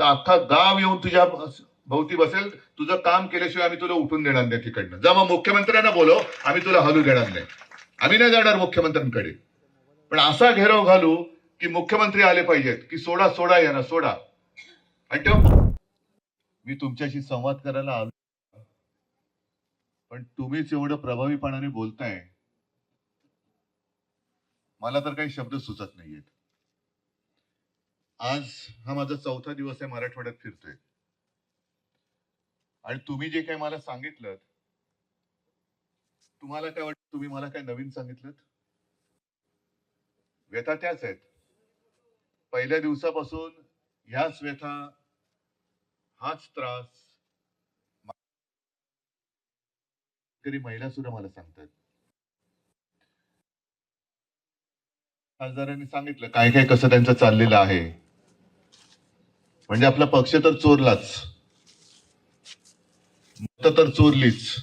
तर अख्खा गाव येऊन तुझ्या भोवती बसेल. तुझं काम केल्याशिवाय आम्ही तुला उठून देणार नाही तिकडनं. जा मग मुख्यमंत्र्यांना बोलो आम्ही तुला हलू देणार नाही. आम्ही नाही जाणार मुख्यमंत्र्यांकडे. पण असा घेराव घालू की मुख्यमंत्री आले पाहिजेत की सोडा सोडा यांना सोडा. आणि ठेव. मी तुमच्याशी संवाद करायला आलो. पण तुम्हीच एवढं प्रभावीपणाने बोलताय. मला तर काही शब्द सुचत नाहीयेत. आज हा माझा चौथा दिवस आहे मराठवाड्यात फिरतोय. आणि तुम्ही जे काही मला सांगितलं तुम्हाला काय वाटत तुम्ही मला काय नवीन सांगितलं व्यथा त्याच आहेत. पहिल्या दिवसापासून ह्याच व्यथा हाच त्रास तरी महिला सुद्धा मला सांगतात. खासदारांनी सांगितलं काय काय कसं त्यांचं चाललेलं आहे? म्हणजे आपला पक्ष तर चोरलाच. मत तर चोरलीच.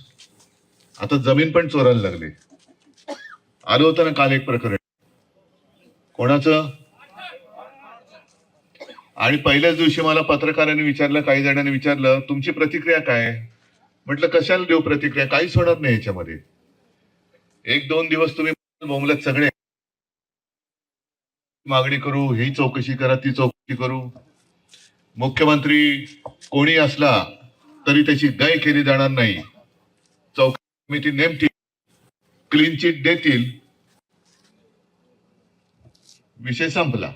आता जमीन पण चोरायला लागली. आलं होतं ना काल एक प्रकरण. कोणाचं? आणि पहिल्याच दिवशी मला पत्रकारांनी विचारलं काही जणांनी विचारलं तुमची प्रतिक्रिया काय? म्हटलं कशाला देऊ प्रतिक्रिया? काहीच होणार नाही याच्यामध्ये. एक दोन दिवस तुम्ही बोंबलत सगळे. मागणी करू ही चौकशी करा ती चौकशी करू. मुख्यमंत्री कोणी असला तरी त्याची गय केली जाणार नाही. चौकशी समिती नेमतील क्लीन चिट देतील. विषय संपला.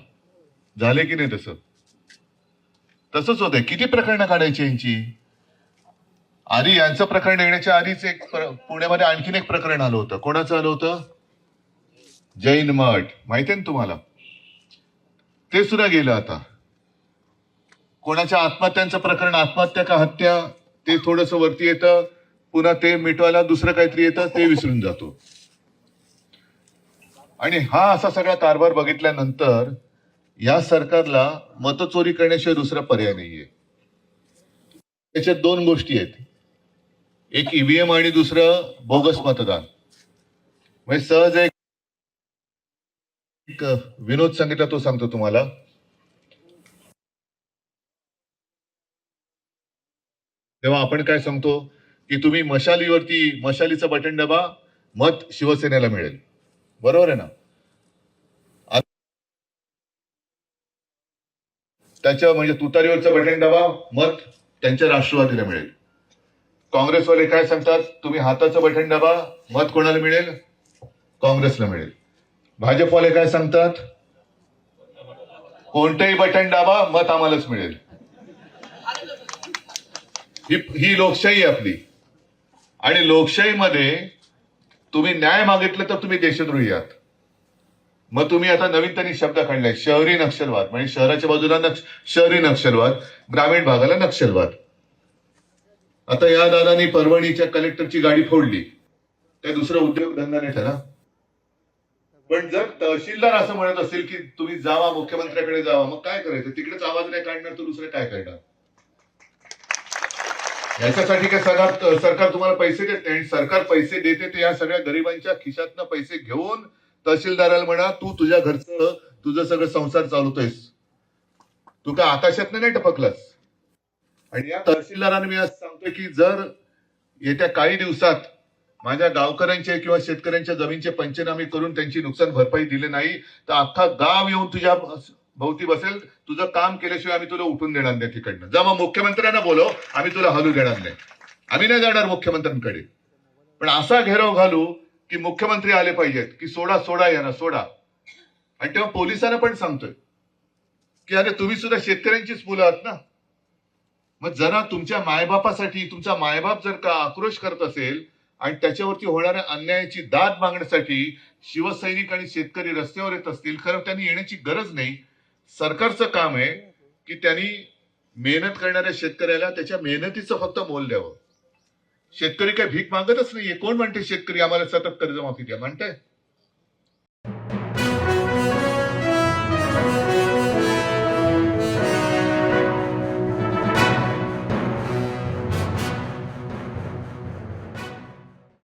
झाले की नाही तसं? तसंच होतंय. किती प्रकरणं काढायची यांची? आधी यांचं प्रकरण येण्याच्या आधीच एक पुण्यामध्ये आणखीन एक प्रकरण आलं होतं. कोणाचं आलं होतं? जैन मठ. माहितीये ना तुम्हाला? ते सुद्धा गेलं आता. कोणाच्या आत्महत्यांचं प्रकरण आत्महत्या का हत्या ते थोडस वरती येतं. पुन्हा ते मिटवायला दुसरं काहीतरी येतं ते विसरून जातो. आणि हा असा सगळा कारभार बघितल्यानंतर या सरकारला मतचोरी करण्याशिवाय दुसरा पर्याय नाहीये. त्याच्यात दोन गोष्टी आहेत. एक ईव्हीएम आणि दुसरं बोगस मतदान. म्हणजे सहज एक एक विनोद सांगितला तो सांगतो तुम्हाला. तेव्हा आपण काय सांगतो की तुम्ही मशालीवरती मशालीचं बटन दबा मत शिवसेनेला मिळेल. बरोबर आहे ना? त्याच्या म्हणजे तुतारीवरचं बटन दबा मत त्यांच्या राष्ट्रवादीला मिळेल. काँग्रेसवाले काय सांगतात? तुम्ही हाताचं बटन दबा मत कोणाला मिळेल? काँग्रेसला मिळेल. भाजपवाले काय सांगतात? कोणतंही बटन दाबा मत आम्हालाच मिळेल. ही ही लोकशाही आपली. आणि लोकशाहीमध्ये तुम्ही न्याय मागितलं तर तुम्ही देशद्रोही आहात. मग तुम्ही आता नवीन त्यांनी शब्द काढलाय शहरी नक्षलवाद. म्हणजे शहराच्या बाजूला नक्ष शहरी नक्षलवाद ग्रामीण भागाला नक्षलवाद. आता या दादानी परभणीच्या कलेक्टरची गाडी फोडली. त्या दुसरा उद्योगधंदा नाही ठरा पण जर तहसीलदार असं म्हणत असेल की तुम्ही जावा मुख्यमंत्र्याकडे जावा मग काय करायचं? तिकडेच आवाज नाही काढणार तर दुसरं काय करणार? याच्यासाठी काय सरकार सरकार तुम्हाला पैसे देत नाही. आणि सरकार पैसे देते ते या सगळ्या गरिबांच्या खिशातनं पैसे घेऊन तहसीलदाराला म्हणा तू तुझ्या घरचं तुझं सगळं संसार चालवतोयस तू का आकाशात नाही टपकलास? आणि या तहसीलदारांना मी असं सांगतोय की जर येत्या काही दिवसात माझ्या गावकऱ्यांचे किंवा शेतकऱ्यांच्या जमीनचे पंचनामे करून त्यांची नुकसान भरपाई दिली नाही तर अख्खा गाव येऊन तुझ्या भोवती बसेल तुझं काम केल्याशिवाय आम्ही तुला उठून देणार नाही तिकडनं. जा मग मुख्यमंत्र्यांना बोलव आम्ही तुला हलू देणार नाही. आम्ही नाही जाणार मुख्यमंत्र्यांकडे. पण असा घेराव घालू की मुख्यमंत्री आले पाहिजेत की सोडा सोडा यांना सोडा. आणि तेव्हा पोलिसांना पण सांगतोय. की अरे तुम्ही सुद्धा शेतकऱ्यांचीच मुलं आहात ना? मग जरा तुमच्या मायबापासाठी तुमचा मायबाप जर का आक्रोश करत असेल आणि त्याच्यावरती होणाऱ्या अन्यायाची दाद मागण्यासाठी शिवसैनिक आणि शेतकरी रस्त्यावर येत असतील खरं त्यांनी येण्याची गरज नाही. सरकारचं काम आहे की त्यांनी मेहनत करणाऱ्या शेतकऱ्याला त्याच्या मेहनतीचं फक्त मोल द्यावं. शेतकरी काही भीक मागतच नाहीये. कोण म्हणते शेतकरी आम्हाला सतत कर्जमाफी द्या? म्हणताय.